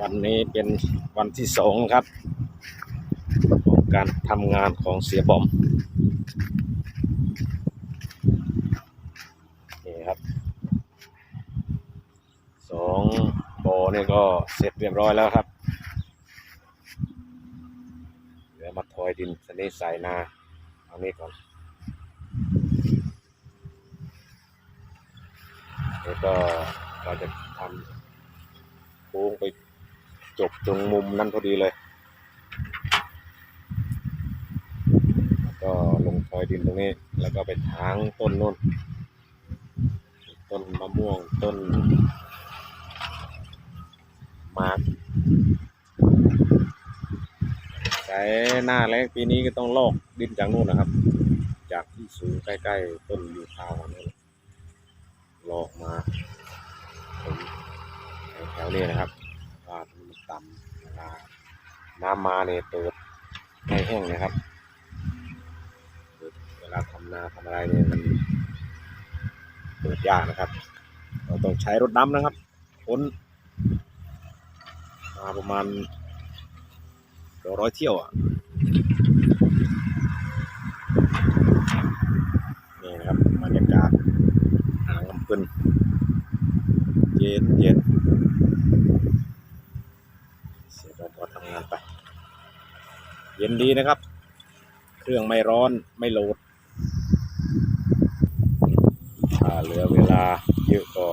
วันนี้เป็นวันที่สองครับของการทำงานของเสียบอมนี่ครับสองโบอนี่ก็เสร็จเรียบร้อยแล้วครับเดี๋ยวมาทอยดินสนี้ใส่นาเอานี่ก่อนแล้วก็เราจะทำโค้งไป จบตรงมุมนั้นพอดีเลย ก็ลงทอยดินตรงนี้ แล้วก็ไปทางต้นนู่น ต้นมะม่วงต้นมากแต่หน้าแล้งปีนี้ก็ต้องลอกดินจากนู่นนะครับ จากที่สูงใกล้ๆต้นยูคาของนี่นลอกมาแถวนี้นะครับว่ามันต่ำเวลา น้ำมาเนี่ยเปิดให้แห้งนะครับ เวลาทำนาทำอะไรเนี่ยมันเปิดยากนะครับ เราต้องใช้รถดำนะครับพ้นมาประมาณร้อยเที่ยวอะนี่นะครับบรรยากาศอ่างน้ำปึนเย็นเย็นเสร็จแล้วก็ทำงานไป เย็นดีนะครับ เครื่องไม่ร้อนไม่โหลด ถ้าเหลือเวลาเยอะก็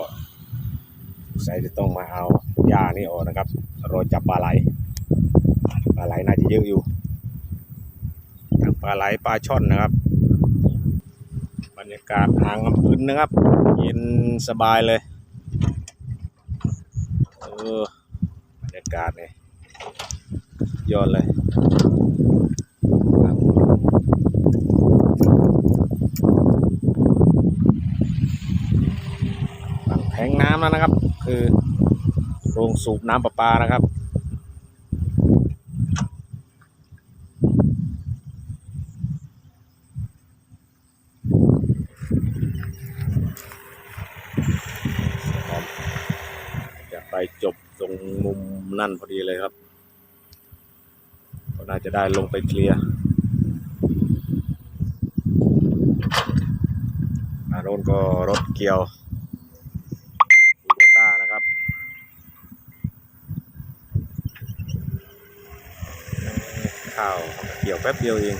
ใส่จะต้องมาเอาหญ้านี่ออกนะครับรอจับปลาไหลปลาไหลน่าจะเยอะอยู่ทั้งปลาไหลปลาช่อนนะครับ บรรยากาศอ่างน้ำพื้นนะครับ เย็นสบายเลยเออบรรยากาศเนี่ยยอดเลยครับฝั่งแทงน้ำแล้วนะครับ คือโรงสูบน้ำประปานะครับ จะไปจบตรงมุมนั่นพอดีเลยครับ ก็น่าจะได้ลงไปเคลียร์อาโน่นก็รถเกี่ยวคูโบต้านะครับ ข้าวเกี่ยวแป๊บเดียวเอง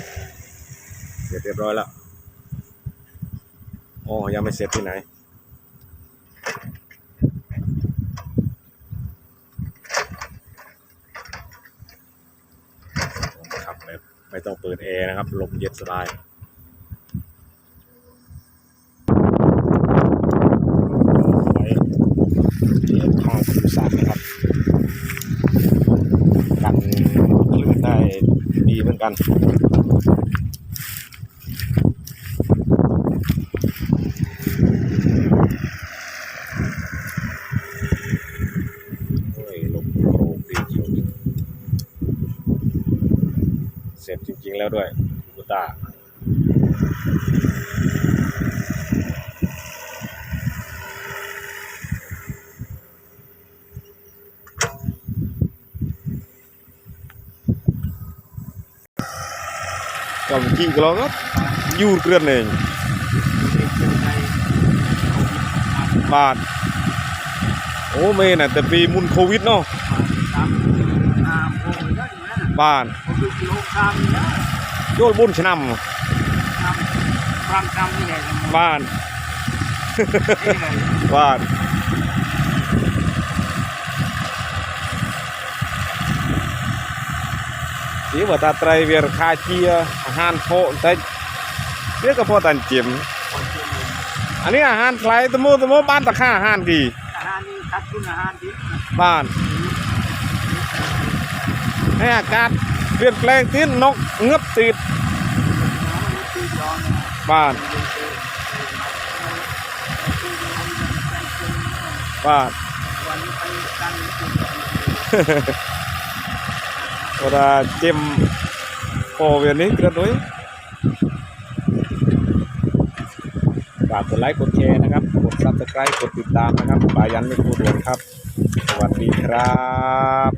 เสร็จเรียบร้อยแล้วโอ้ยังไม่เสร็จที่ไหนขับแบบไม่ต้องเปิดแอร์นะครับ ลมเย็นสบายไว้เทียบข้างภูสันนะครับ กันคลื่นได้ดีเหมือน กันโอ้ยลมโกรดีจริงเสร็จจริงๆแล้วด้วยกูต้า ก็เมื่อกี้ก็ลองก็ยูเกลือนเองบาทโอ้เมน่ะแต่ปีมุนโควิดเนาะบ้านโยนบุญชนำบ้านบ้าน สีว่าตาไตรเวียร์คาเชียอาหารโพแต่เรียกก็พอตันจิมอันนี้อาหารไทยตะมูตะมูบ้านตะค่าอาหารกี่คัดคุณอาหารดีบ้านให้อากาศเปลี่ยนแปลงที่นกเงือบติดบ้านบ้าน เวลาเจมโอเวียนนี้กระดุยฝากกดไลค์กดแชร์นะครับกดซับสไครต์กดติดตามนะครับปายันไม่พูดหวนครับ สวัสดีครับ